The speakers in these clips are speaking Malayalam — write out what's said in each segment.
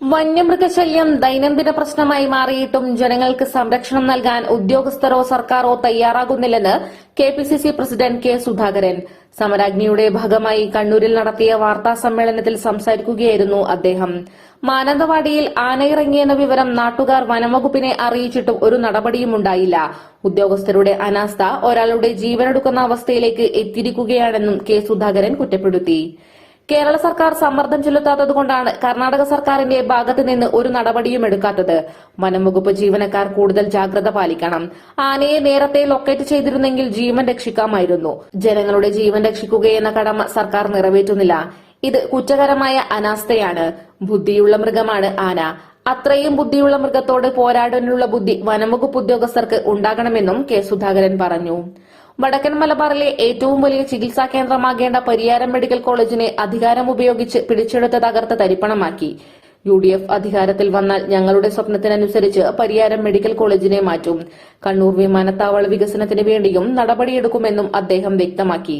വന്യമൃഗശല്യം ദൈനംദിന പ്രശ്നമായി മാറിയിട്ടും ജനങ്ങൾക്ക് സംരക്ഷണം നൽകാൻ ഉദ്യോഗസ്ഥരോ സർക്കാരോ തയ്യാറാകുന്നില്ലെന്ന് K P C C president K Sudhakaran. സമരാജ്ഞിയുടെ ഭാഗമായി കണ്ണൂരിൽ നടത്തിയ വാർത്താ സമ്മേളനത്തിൽ സംസാരിക്കുകയായിരുന്നു അദ്ദേഹം. മാനന്തവാടിയിൽ ആനയിറങ്ങിയെന്ന വിവരം നാട്ടുകാർ വനംവകുപ്പിനെ അറിയിച്ചിട്ടും ഒരു നടപടിയും ഉണ്ടായില്ല. ഉദ്യോഗസ്ഥരുടെ അനാസ്ഥ ഒരാളുടെ ജീവനെടുക്കുന്ന അവസ്ഥയിലേക്ക് എത്തിയിരിക്കുകയാണെന്നും കെ സുധാകരൻ കുറ്റപ്പെടുത്തി. കേരള സർക്കാർ സമ്മർദ്ദം ചെലുത്താത്തതുകൊണ്ടാണ് കർണാടക സർക്കാരിന്റെ ഭാഗത്ത് നിന്ന് ഒരു നടപടിയും എടുക്കാത്തത്. വനം വകുപ്പ് ജീവനക്കാർ കൂടുതൽ ജാഗ്രത പാലിക്കണം. ആനയെ നേരത്തെ ലൊക്കേറ്റ് ചെയ്തിരുന്നെങ്കിൽ ജീവൻ രക്ഷിക്കാമായിരുന്നു. ജനങ്ങളുടെ ജീവൻ രക്ഷിക്കുകയെന്ന കടമ സർക്കാർ നിറവേറ്റുന്നില്ല. ഇത് കുറ്റകരമായ അനാസ്ഥയാണ്. ബുദ്ധിയുള്ള മൃഗമാണ് ആന. അത്രയും ബുദ്ധിയുള്ള മൃഗത്തോട് പോരാടാനുള്ള ബുദ്ധി വനംവകുപ്പ് ഉദ്യോഗസ്ഥർക്ക് ഉണ്ടാകണമെന്നും കെ സുധാകരൻ പറഞ്ഞു. വടക്കൻ മലബാറിലെ ഏറ്റവും വലിയ ചികിത്സാ കേന്ദ്രമാകേണ്ട പരിയാരം മെഡിക്കൽ കോളേജിനെ അധികാരം ഉപയോഗിച്ച് പിടിച്ചെടുത്ത് തകർത്ത് തരിപ്പണമാക്കി. യു ഡി എഫ് അധികാരത്തിൽ വന്നാൽ ഞങ്ങളുടെ സ്വപ്നത്തിനനുസരിച്ച് പരിയാരം മെഡിക്കൽ കോളേജിനെ മാറ്റും. കണ്ണൂർ വിമാനത്താവള വികസനത്തിന് വേണ്ടിയും നടപടിയെടുക്കുമെന്നും അദ്ദേഹം വ്യക്തമാക്കി.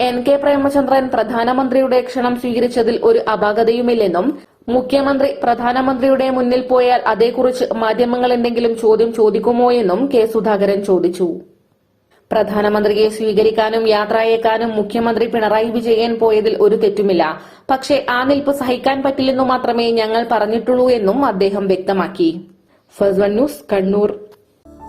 എൻ കെ പ്രേമചന്ദ്രൻ പ്രധാനമന്ത്രിയുടെ ക്ഷണം സ്വീകരിച്ചതിൽ ഒരു അപാകതയുമില്ലെന്നും മുഖ്യമന്ത്രി പ്രധാനമന്ത്രിയുടെ മുന്നിൽ പോയാൽ അതേക്കുറിച്ച് മാധ്യമങ്ങൾ എന്തെങ്കിലും ചോദ്യം ചോദിക്കുമോ എന്നും കെ സുധാകരൻ ചോദിച്ചു. പ്രധാനമന്ത്രിയെ സ്വീകരിക്കാനും യാത്രയേക്കാനും മുഖ്യമന്ത്രി പിണറായി വിജയൻ പോയതിൽ ഒരു തെറ്റുമില്ല. പക്ഷേ ആ നിൽപ്പ് സഹിക്കാൻ പറ്റില്ലെന്നു മാത്രമേ ഞങ്ങൾ പറഞ്ഞിട്ടുള്ളൂ എന്നും അദ്ദേഹം വ്യക്തമാക്കി. ഫസ്വൻ ന്യൂസ് കണ്ണൂർ.